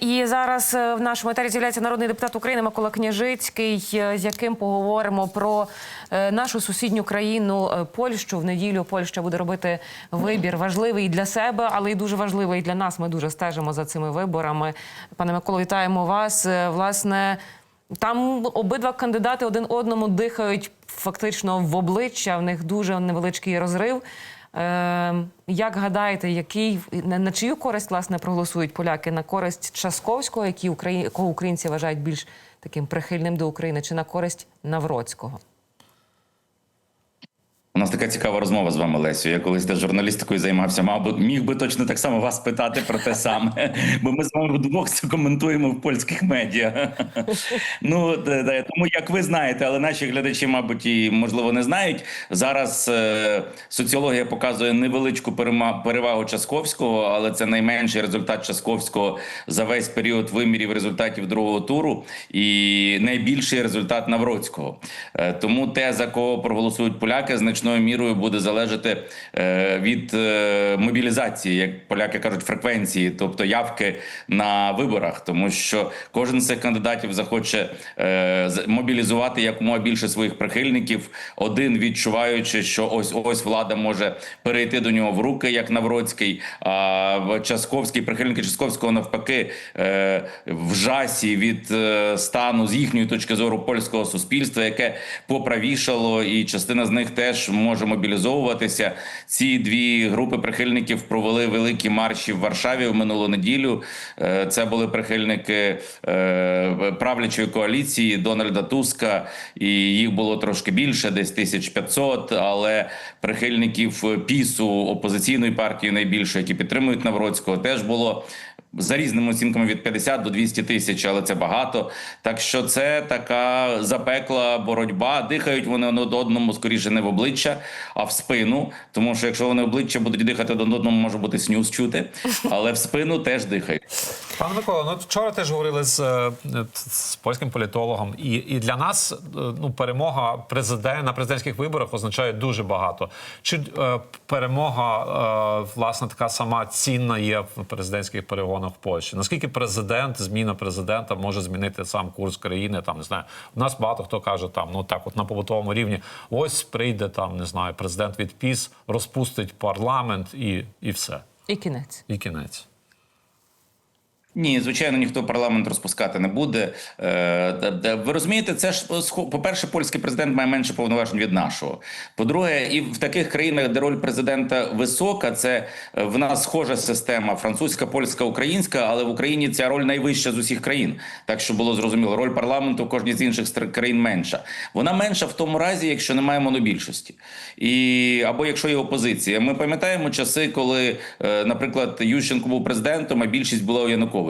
І зараз е, в нашому етері з'являється народний депутат України Микола Княжицький, е, з яким поговоримо про е, нашу сусідню країну Польщу. В неділю Польща буде робити вибір важливий для себе, але й дуже важливий для нас. Ми дуже стежимо за цими виборами. Пане Миколо, вітаємо вас. Власне, там обидва кандидати один одному дихають фактично в обличчя. В них дуже невеличкий розрив. Е, як гадаєте, який на, на чию користь власне проголосують поляки? На користь Часковського, який Украї... українці вважають більш таким прихильним до України, чи на користь Навроцького? Нас така цікава розмова з вами, Лесю. Я колись теж журналістикою займався. Мабуть, міг би точно так само вас питати про те саме, бо ми з вами вдвох це коментуємо в польських медіа. Ну де, тому як ви знаєте, але наші глядачі, мабуть, і можливо не знають. Зараз е, соціологія показує невеличку перевагу Часковського, але це найменший результат Часковського за весь період вимірів результатів другого туру, і найбільший результат Навроцького. Е, Тому те, за кого проголосують поляки, значною мірою буде залежати е, від е, мобілізації, як поляки кажуть, фреквенції, тобто явки на виборах, тому що кожен з цих кандидатів захоче е, мобілізувати якомога більше своїх прихильників. Один відчуваючи, що ось ось влада може перейти до нього в руки, як Навроцький. А Часковський прихильники Часковського навпаки в жасі від стану з їхньої точки зору польського суспільства, яке поправішало, і частина з них теж може мобілізовуватися. Ці дві групи прихильників провели великі марші в Варшаві в минулу неділю. Е, Це були прихильники е, правлячої коаліції Дональда Туска, і їх було трошки більше, десь 1500, але прихильників пісу опозиційної партії найбільше, які підтримують Навроцького, теж було. За різними оцінками від 50 до 200 тисяч, але це багато. Так що це така запекла боротьба. Дихають вони одному скоріше не в обличчя, а в спину. Тому що якщо вони обличчя будуть дихати до одному, може бути снюс чути, але в спину теж дихають. Пане Микола, ну вчора теж говорили з, е, з польським політологом, і, і для нас е, ну перемога президент на президентських виборах означає дуже багато. Чи е, перемога е, власне така сама цінна є в президентських перегонах в Польщі? Наскільки президент, зміна президента може змінити сам курс країни? Там не знаю. У нас багато хто каже там, ну так, от на побутовому рівні, ось прийде там, не знаю, президент від ПІС, розпустить парламент і, і все, І кінець. і кінець. Ні, звичайно, ніхто парламент розпускати не буде. Е, Ви розумієте, це ж схо- по-перше, польський президент має менше повноважень від нашого. По-друге, і в таких країнах, де роль президента висока, це е, в нас схожа система: французька, польська, українська, але в Україні ця роль найвища з усіх країн. Так що було зрозуміло, роль парламенту в кожній з інших країн менша. Вона менша в тому разі, якщо немає монобільшості, і або якщо є опозиція. Ми пам'ятаємо часи, коли, е, наприклад, Ющенко був президентом, а більшість була у Януковича.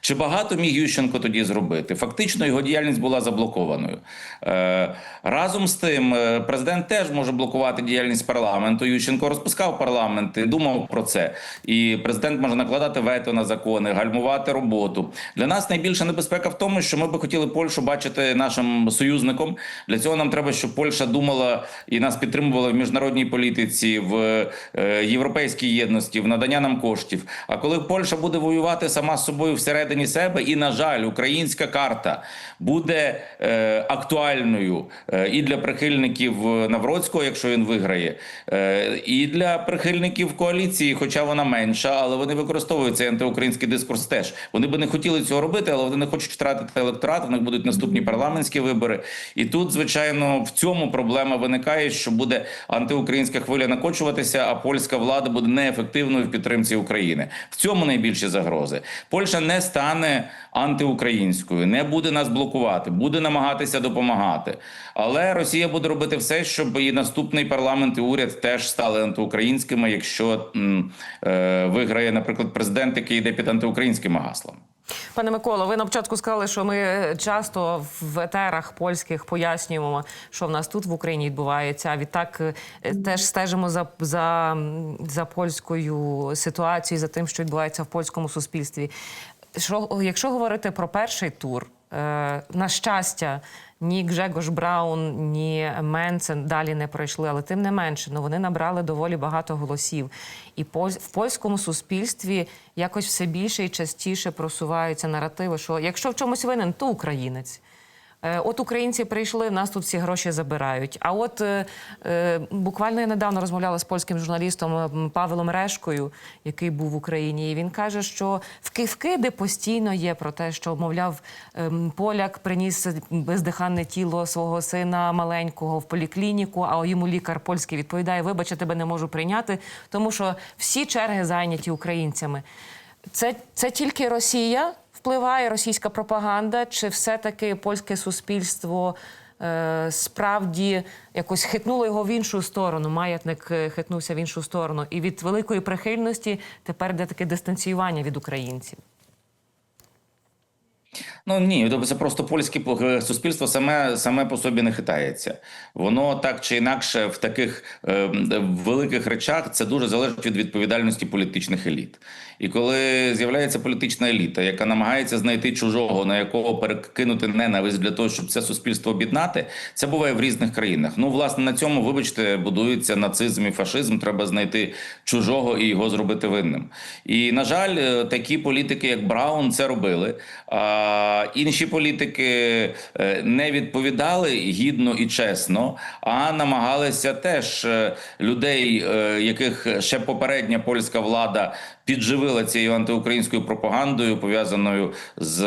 Чи багато міг Ющенко тоді зробити? Фактично його діяльність була заблокованою. Е, разом з тим, е, президент теж може блокувати діяльність парламенту. Ющенко розпускав парламент і думав про це. І президент може накладати вето на закони, гальмувати роботу. Для нас найбільша небезпека в тому, що ми би хотіли Польщу бачити нашим союзником. Для цього нам треба, щоб Польща думала і нас підтримувала в міжнародній політиці, в е, європейській єдності, в надання нам коштів. А коли Польща буде воювати сама з собою всередині себе, і на жаль, українська карта буде е, актуальною е, і для прихильників Навроцького, якщо він виграє, е, і для прихильників коаліції, хоча вона менша, але вони використовують цей антиукраїнський дискурс. Теж вони би не хотіли цього робити, але вони не хочуть втратити електорат. В них будуть наступні парламентські вибори. І тут, звичайно, в цьому проблема виникає, що буде антиукраїнська хвиля накочуватися, а польська влада буде неефективною в підтримці України. В цьому найбільші загрози. Польща не стане антиукраїнською, не буде нас блокувати, буде намагатися допомагати. Але Росія буде робити все, щоб і наступний парламент і уряд теж стали антиукраїнськими, якщо м, е, виграє, наприклад, президент, який йде під антиукраїнськими гаслами. Пане Миколо, ви на початку сказали, що ми часто в етерах польських пояснюємо, що в нас тут в Україні відбувається. А відтак е, теж стежимо за, за, за польською ситуацією, за тим, що відбувається в польському суспільстві. Що, якщо говорити про перший тур, е, на щастя, ні Гжегош Браун, ні Менцен далі не пройшли, але тим не менше, ну вони набрали доволі багато голосів. І в польському суспільстві якось все більше і частіше просуваються наративи, що якщо в чомусь винен, то українець. Е, От українці прийшли, в нас тут всі гроші забирають. А от е, е, буквально я недавно розмовляла з польським журналістом Павелом Решкою, який був в Україні. І він каже, що вки- вкиди постійно є про те, що, мовляв, ем, поляк приніс бездиханне тіло свого сина маленького в поліклініку, а йому лікар польський відповідає: Вибач, я тебе не можу прийняти, тому що всі черги зайняті українцями. Це, це тільки Росія впливає, російська пропаганда, чи все-таки польське суспільство е, справді якось хитнуло його в іншу сторону? Маятник е, хитнувся в іншу сторону. І від великої прихильності тепер йде таке дистанціювання від українців. Ну ні, тобто це просто польське е, суспільство саме саме по собі не хитається. Воно так чи інакше в таких е, великих речах це дуже залежить від відповідальності політичних еліт. І коли з'являється політична еліта, яка намагається знайти чужого, на якого перекинути ненависть для того, щоб це суспільство об'єднати, це буває в різних країнах. Ну, власне, на цьому, вибачте, будується нацизм і фашизм. Треба знайти чужого і його зробити винним. І на жаль, е, такі політики, як Браун, це робили. А інші політики е, не відповідали гідно і чесно, а намагалися теж е, людей, яких ще попередня польська влада підживила цією антиукраїнською пропагандою, пов'язаною з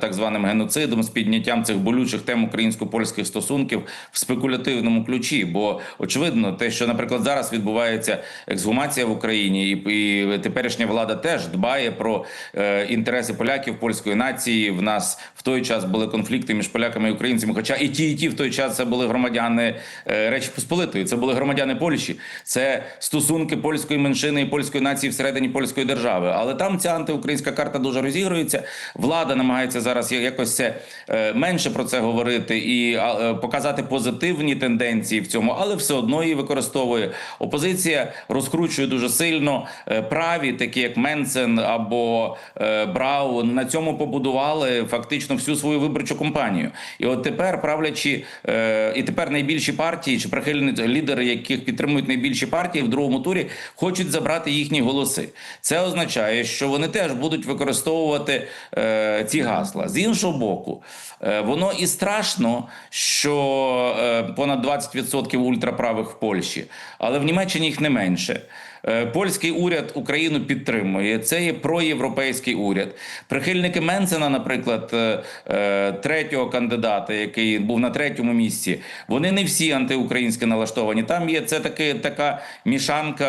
так званим геноцидом, з підняттям цих болючих тем українсько-польських стосунків в спекулятивному ключі. Бо очевидно, те, що, наприклад, зараз відбувається ексгумація в Україні, і, і теперішня влада теж дбає про е, інтереси поляків, польської нації. В нас в той час були конфлікти між поляками і українцями. Хоча і ті, і ті в той час це були громадяни е, Речі Посполитої, це були громадяни Польщі, це стосунки польської меншини і польської нації всередині польської держави. Але там ця антиукраїнська карта дуже розігрується. Влада намагається зараз якось це е, менше про це говорити і е, показати позитивні тенденції в цьому, але все одно її використовує. Опозиція розкручує дуже сильно Е, праві, такі як Менсен або Браун, на цьому побудували фактично всю свою виборчу кампанію. І от тепер правлячі і тепер найбільші партії чи прихильні лідери, яких підтримують найбільші партії в другому турі, хочуть забрати їхні голоси. Це означає, що вони теж будуть використовувати е, ці гасла. З іншого боку, е, воно і страшно, що е, понад 20% ультраправих в Польщі, але в Німеччині їх не менше. Е, Польський уряд Україну підтримує. Це є проєвропейський уряд. Прихильники Менсена, наприклад, е, е, третього кандидата, який був на третьому місці, вони не всі антиукраїнськи налаштовані. Там є це таки така мішанка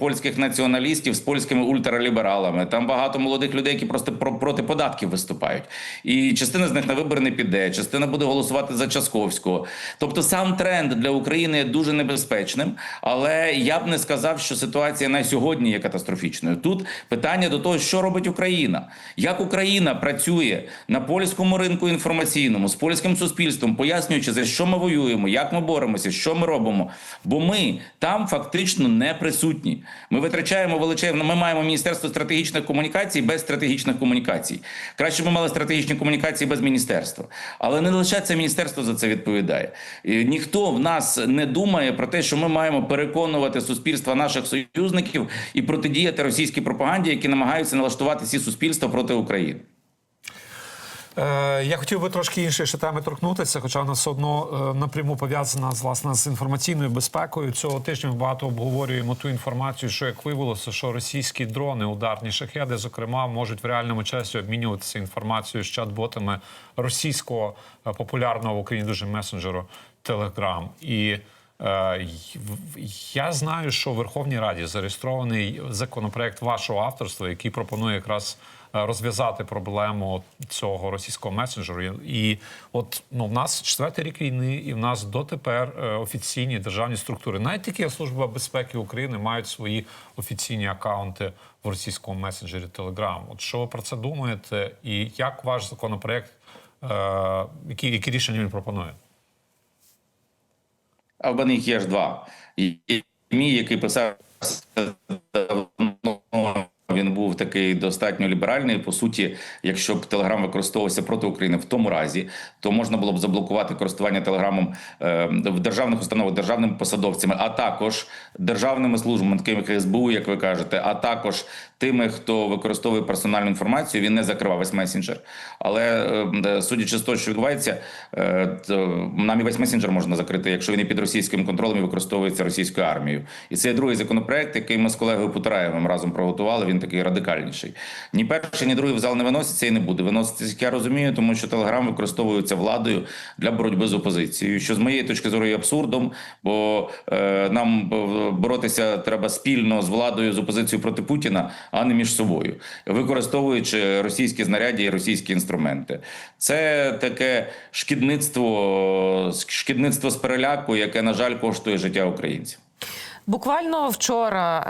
польських націоналістів з польськими ультралібералами. Там багато молодих людей, які просто про- проти податків виступають. І частина з них на вибори не піде, частина буде голосувати за Часковського. Тобто сам тренд для України є дуже небезпечним, але я б не сказав, що ситуація на сьогодні є катастрофічною. Тут питання до того, що робить Україна, як Україна працює на польському ринку інформаційному з польським суспільством, пояснюючи за що ми воюємо, як ми боремося, що ми робимо. Бо ми там фактично не присутні. Ми витрачаємо величезно. Ми маємо міністерство стратегічних комунікацій без стратегічних комунікацій. Краще ми мали стратегічні комунікації без міністерства. Але не лише це міністерство за це відповідає. І ніхто в нас не думає про те, що ми маємо переконувати суспільства наших союзників і протидіяти російській пропаганді, які намагаються налаштувати всі суспільства проти України. Е, я хотів би трошки іншої ще теми торкнутися, хоча вона все одно е, напряму пов'язана з власне з інформаційною безпекою. Цього тижня ми багато обговорюємо ту інформацію, що як виявилося, що російські дрони, ударні шахеди, зокрема, можуть в реальному часі обмінюватися інформацією з чат-ботами російського е, популярного в Україні дуже месенджеру Telegram. І Я знаю, що в Верховній Раді зареєстрований законопроект вашого авторства, який пропонує якраз е, розв'язати проблему цього російського месенджеру. І от ну в нас четвертий рік війни, і в нас дотепер е, офіційні державні структури, навіть як Служба безпеки України, мають свої офіційні акаунти в російському месенджері Telegram. От що ви про це думаєте, і як ваш законопроект, е, які, які рішення він пропонує? А в їх є ж два. І мій, який писав він був такий достатньо ліберальний. По суті, якщо б Телеграм використовувався проти України в тому разі, то можна було б заблокувати користування Телеграмом е, в державних установах державними посадовцями, а також державними службами, такими як СБУ, як ви кажете, а також тими, хто використовує персональну інформацію. Він не закривав весь месенджер. Але е, судячи з того, що відбувається, е, нам і весь месенджер можна закрити, якщо він і під російським контролем і використовується російською армією. І це другий законопроект, який ми з колегою Путараєвим разом приготували. Він такий радикальніший. Ні перший, ні другий в зал не виноситься і не буде. Виноситься, як я розумію, тому що Телеграм використовується владою для боротьби з опозицією. Що з моєї точки зору є абсурдом, бо е, нам е, боротися треба спільно з владою з опозицією проти Путіна, а не між собою, використовуючи російські знаряддя і російські інструменти. Це таке шкідництво, шкідництво з переляку, яке на жаль коштує життя українців. Буквально вчора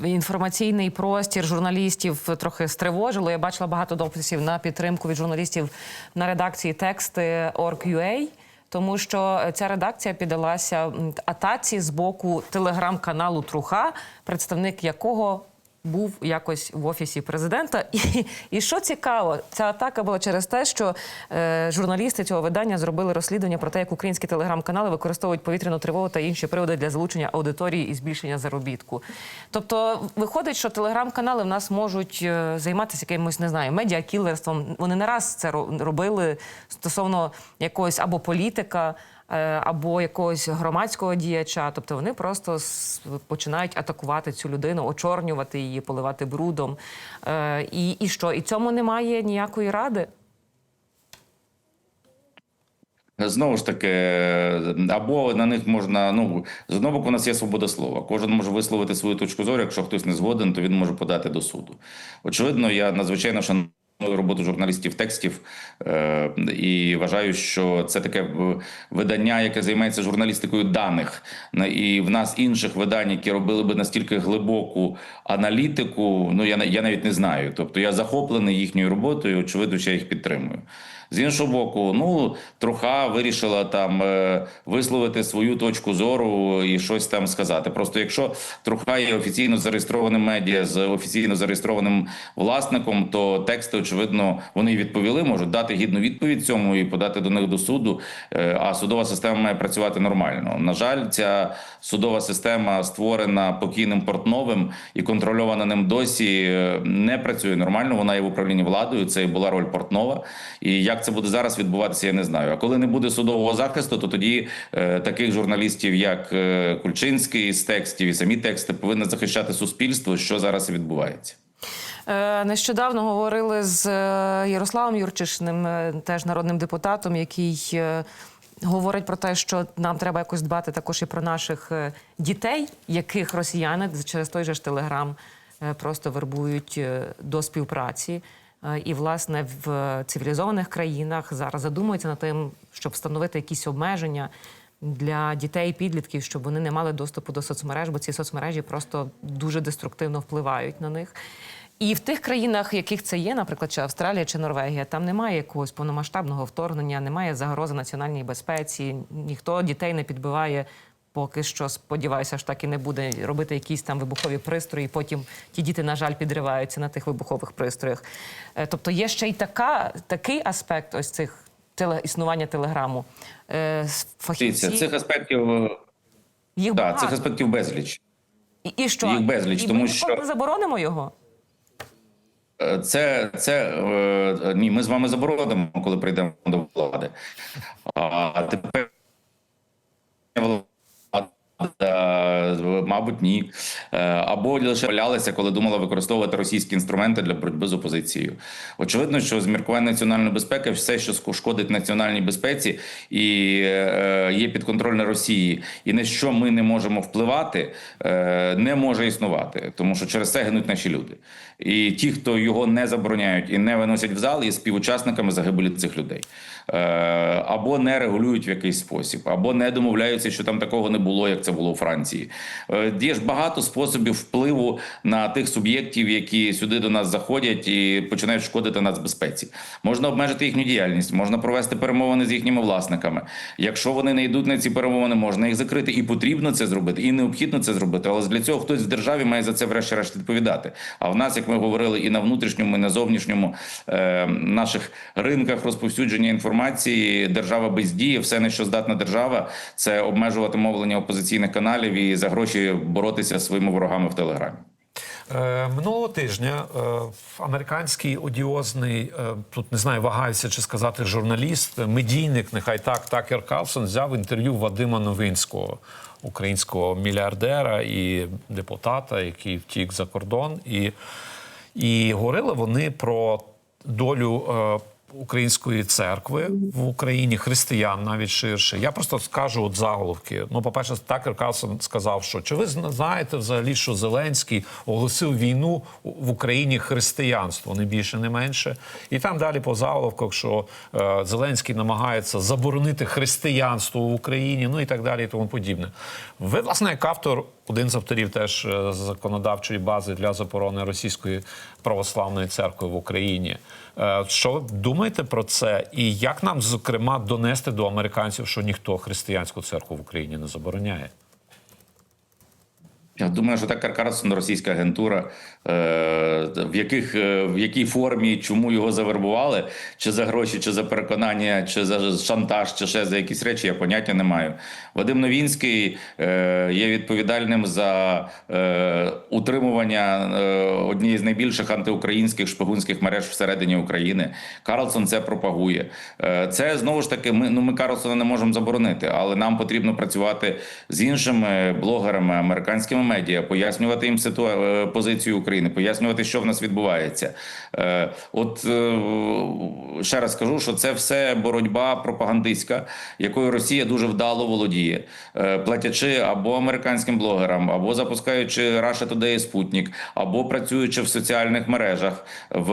е, інформаційний простір журналістів трохи стривожило. Я бачила багато дописів на підтримку від журналістів на редакції тексти Org.ua, тому що ця редакція піддалася атаці з боку телеграм-каналу Труха, представник якого був якось в офісі президента. І, і що цікаво, ця атака була через те, що е, журналісти цього видання зробили розслідування про те, як українські телеграм-канали використовують повітряну тривогу та інші приводи для залучення аудиторії і збільшення заробітку. Тобто, виходить, що телеграм-канали в нас можуть е, займатися якимось, не знаю, медіакілерством. Вони не раз це робили стосовно якогось або політика. Е, Або якогось громадського діяча, тобто вони просто починають атакувати цю людину, очорнювати її, поливати брудом. Е, і, і що? І цьому немає ніякої ради. Знову ж таки, або на них можна. Ну з одного боку, у нас є свобода слова. Кожен може висловити свою точку зору. Якщо хтось не згоден, то він може подати до суду. Очевидно, я надзвичайно шаную роботу журналістів текстів е, і вважаю, що це таке е, видання, яке займається журналістикою даних. І в нас інших видань, які робили би настільки глибоку аналітику. Ну я я навіть не знаю. Тобто я захоплений їхньою роботою. Очевидно, що я їх підтримую. З іншого боку, ну троха вирішила там е, висловити свою точку зору і щось там сказати. Просто якщо троха є офіційно зареєстрованим медіа з офіційно зареєстрованим власником, то тексти, очевидно, вони відповіли, можуть дати гідну відповідь цьому і подати до них до суду. Е, А судова система має працювати нормально. На жаль, ця судова система створена покійним Портновим і контрольована ним досі е, не працює нормально. Вона є в управлінні владою. Це і була роль Портнова. І як це буде зараз відбуватися, я не знаю. А коли не буде судового захисту, то тоді е, таких журналістів, як е, Кульчинський з текстів і самі тексти, повинні захищати суспільство, що зараз відбувається. Е, Нещодавно говорили з е, Ярославом Юрчишиним, е, теж народним депутатом, який говорить про те, що нам треба якось дбати також і про наших дітей, яких росіяни через той же ж телеграм просто вербують до співпраці. Е, І, власне, в цивілізованих країнах зараз задумуються над тим, щоб встановити якісь обмеження для дітей і підлітків, щоб вони не мали доступу до соцмереж, бо ці соцмережі просто дуже деструктивно впливають на них. І в тих країнах, яких це є, наприклад, чи Австралія чи Норвегія, там немає якогось повномасштабного вторгнення, немає загрози національній безпеці, ніхто дітей не підбиває. Поки що сподіваюся, що так і не буде робити якісь там вибухові пристрої. Потім ті діти, на жаль, підриваються на тих вибухових пристроях. Е, Тобто є ще й така, такий аспект ось цих теле, існування телеграму. Е, Фахівці цих аспектів е, їх да, цих аспектів безліч. І, і що? їх безліч, і тому ми що- заборонимо його. Це, це ні, ми з вами заборонимо, коли прийдемо до влади. А тепер влада, мабуть, ні. Е, Або лише валялися, коли думала використовувати російські інструменти для боротьби з опозицією. Очевидно, що з міркування національної безпеки все, що шкодить національній безпеці і е, є підконтрольне Росії, і на що ми не можемо впливати, е, не може існувати, тому що через це гинуть наші люди. І ті, хто його не забороняють і не виносять в зал, є співучасниками загибелі цих людей. Е, Або не регулюють в якийсь спосіб, або не домовляються, що там такого не було, як це було у Франції. Е, Є ж багато способів впливу на тих суб'єктів, які сюди до нас заходять і починають шкодити нацбезпеці. Можна обмежити їхню діяльність, можна провести перемовини з їхніми власниками. Якщо вони не йдуть на ці перемовини, можна їх закрити. І потрібно це зробити, і необхідно це зробити. Але для цього хтось в державі має за це врешті-решт відповідати. А в нас, як ми говорили, і на внутрішньому, і на зовнішньому е, наших ринках розповсюдження інформації держава бездіє. Все на що здатна держава, це обмежувати мовлення опозиційних каналів і за гроші боротися зі своїми ворогами в телеграмі. Е, Минулого тижня е, американський одіозний, е, тут не знаю, вагаюся чи сказати журналіст, медійник, нехай так, Такер Карлсон, взяв інтерв'ю Вадима Новинського, українського мільярдера і депутата, який втік за кордон. І, і говорили вони про долю. Української церкви в Україні, християн навіть ширше. Я просто скажу от заголовки. Ну, по-перше, Такер Карлсон сказав, що чи ви знаєте взагалі, що Зеленський оголосив війну в Україні християнство, не більше, не менше. І там далі по заголовках, що е, Зеленський намагається заборонити християнство в Україні, ну і так далі, і тому подібне. Ви, власне, як автор, один з авторів теж е, законодавчої бази для заборони російської православної церкви в Україні. Е, Що ви думаєте про це? І як нам, зокрема, донести до американців, що ніхто християнську церкву в Україні не забороняє? Я думаю, що так Карлсон російська агентура, е, в яких е, в якій формі, чому його завербували, чи за гроші, чи за переконання, чи за шантаж, чи ще за якісь речі, я поняття не маю. Вадим Новінський е, є відповідальним за утримування однієї з найбільших антиукраїнських шпигунських мереж всередині України. Карлсон це пропагує. Це знову ж таки. Ми ну ми Карлсона не можемо заборонити, але нам потрібно працювати з іншими блогерами, американськими медіа, пояснювати їм ситуа... е, позицію України, пояснювати, що в нас відбувається. Е, От е, ще раз скажу, що це все боротьба пропагандистська, якою Росія дуже вдало володіє, платячи або американським блогерам, або запускаючи Russia Today Спутник, або працюючи в соціальних мережах в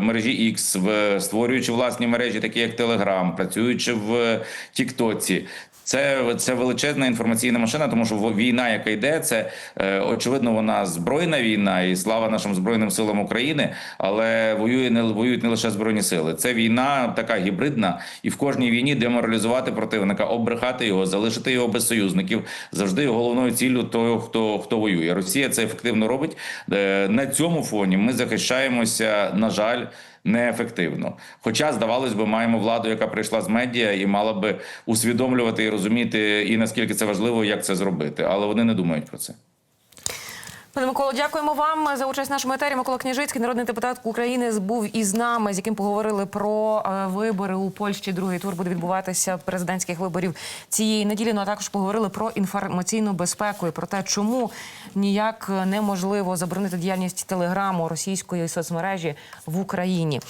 мережі X, в створюючи власні мережі, такі як Telegram, працюючи в Тіктоці. Це, це величезна інформаційна машина, тому що війна, яка йде, це е, очевидно, вона збройна війна, і слава нашим збройним силам України. Але воює не воюють не лише збройні сили. Це війна така гібридна, і в кожній війні деморалізувати противника, обрехати його, залишити його без союзників. Завжди головною ціллю того, хто хто воює. Росія це ефективно робить. Е, на цьому фоні ми захищаємося, на жаль неефективно. Хоча, здавалось би, маємо владу, яка прийшла з медіа і мала би усвідомлювати і розуміти, і наскільки це важливо, як це зробити. Але вони не думають про це. Пане Миколо, дякуємо вам за участь в нашому етері. Микола Княжицький, народний депутат України, був із нами, з яким поговорили про е, вибори у Польщі. Другий тур буде відбуватися президентських виборів цієї неділі. Ну а також поговорили про інформаційну безпеку і про те, чому ніяк неможливо заборонити діяльність телеграму російської соцмережі в Україні.